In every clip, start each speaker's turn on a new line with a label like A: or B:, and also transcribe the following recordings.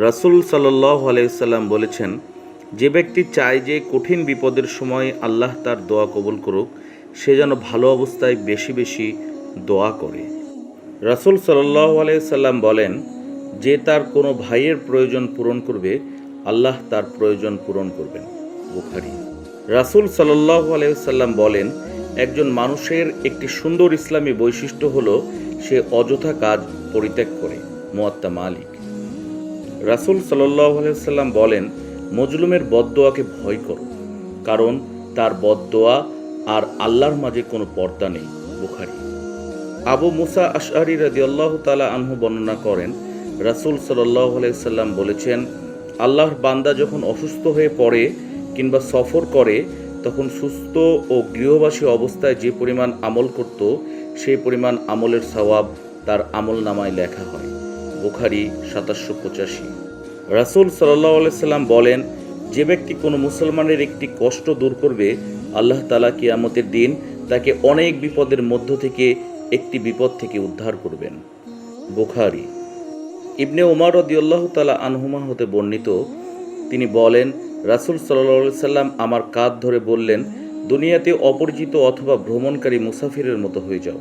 A: রাসুল সাল্লাহ আলাইসাল্লাম বলেছেন, যে ব্যক্তি চায় যে কঠিন বিপদের সময় আল্লাহ তার দোয়া কবুল করুক, সে যেন ভালো অবস্থায় বেশি বেশি দোয়া করে। রাসুল সাল্লাহ আলাইসাল্লাম বলেন, যে তার কোনো ভাইয়ের প্রয়োজন পূরণ করবে, আল্লাহ তার প্রয়োজন পূরণ করবেন। বুখারি। রাসুল সাল্লাহ আলাইসাল্লাম বলেন, একজন মানুষের একটি সুন্দর ইসলামী বৈশিষ্ট্য হলো, সে অযথা কাজ পরিত্যাগ করে। মোয়াত্তা মালিক। রাসুল সাল্লাহ সাল্লাম বলেন, মজলুমের বদদোয়াকে ভয় করো, কারণ তার বদদোয়া আর আল্লাহর মাঝে কোনো পর্দা নেই। বুখারি। আবু মুসা আশআরি রাদিয়াল্লাহু তালা আনহু বর্ণনা করেন, রাসূল আলাইহি সাল্লাম বলেছেন, আল্লাহর বান্দা যখন অসুস্থ হয়ে পড়ে কিংবা সফর করে, তখন সুস্থ ও গৃহবাসী অবস্থায় যে পরিমাণ আমল করত, সেই পরিমাণ আমলের সওয়াব তার আমল নামায় লেখা হয়। বুখারি সাতাশশো পঁচাশি। রাসুল সাল্লাহ সাল্লাম বলেন, যে ব্যক্তি কোনো মুসলমানের একটি কষ্ট দূর করবে, আল্লাহ তালা কিয়ামতের দিন তাকে অনেক বিপদের মধ্য থেকে একটি বিপদ থেকে উদ্ধার করবেন। বুখারি। ইবনে উমার রদিউল্লাহ তালা আনহুমা হতে বর্ণিত, তিনি বলেন, রাসুল সাল্লাহ সাল্লাম আমার কাঁধ ধরে বললেন, দুনিয়াতে অপরিচিত অথবা ভ্রমণকারী মুসাফিরের মতো হয়ে যাও।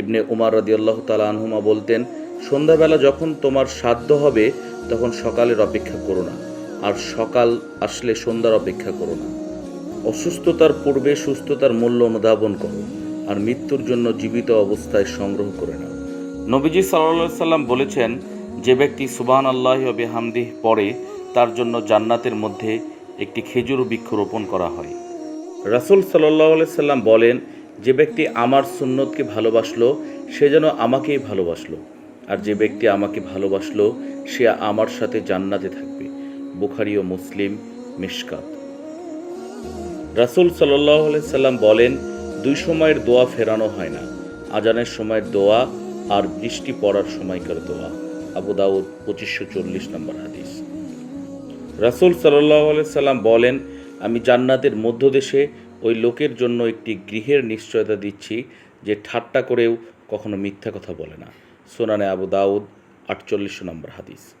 A: ইবনে উমার রদিউল্লাহ তালা আনহুমা বলতেন, সন্ধ্যাবেলা যখন তোমার সাধ্য হবে, তখন সকালের অপেক্ষা করো না, আর সকাল আসলে সন্ধ্যার অপেক্ষা করো না। অসুস্থতার পূর্বে সুস্থতার মূল্য অনুধাবন করো, আর মৃত্যুর জন্য জীবিত অবস্থায় সংগ্রহ করে নাও। নবীজি সাল্লাহ সাল্লাম বলেছেন, যে ব্যক্তি সুবান আল্লাহ হামদিহ পড়ে, তার জন্য জান্নাতের মধ্যে একটি খেজুর বৃক্ষ রোপণ করা হয়। রাসুল সাল্লাহ সাল্লাম বলেন যে ব্যক্তি আমার সুন্নতকে ভালোবাসলো, সে যেন আমাকেই ভালোবাসলো। আর যে ব্যক্তি আমাকে ভালোবাসলো, সে আমার সাথে জান্নাতে থাকবে। বুখারি ও মুসলিম মিশকাত। রাসুল সাল্লাহ সাল্লাম বলেন, দুই সময়ের দোয়া ফেরানো হয় না। আজানের সময়ের দোয়া আর বৃষ্টি পড়ার সময়কার দোয়া। আবু দাউদ, পঁচিশশো চল্লিশ নম্বর হাদিস। রাসুল সাল্লাহ সাল্লাম বলেন, আমি জান্নাতের মধ্যদেশে ওই লোকের জন্য একটি গৃহের নিশ্চয়তা দিচ্ছি যে ঠাট্টা করেও কখনো মিথ্যা কথা বলে না। সোনানে আবু দাউদ, আটচল্লিশ নম্বর হাদিস।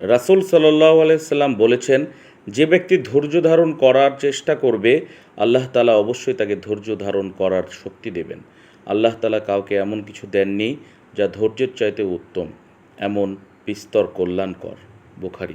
A: রাসুল সাল্লাহ আলাইসাল্লাম বলেছেন, যে ব্যক্তি ধৈর্য ধারণ করার চেষ্টা করবে, আল্লাহ তালা অবশ্যই তাকে ধৈর্য ধারণ করার শক্তি দেবেন। আল্লাহ তালা কাউকে এমন কিছু দেননি যা ধৈর্যের চাইতে উত্তম। এমন বিস্তর কল্যাণকর। বুখারি।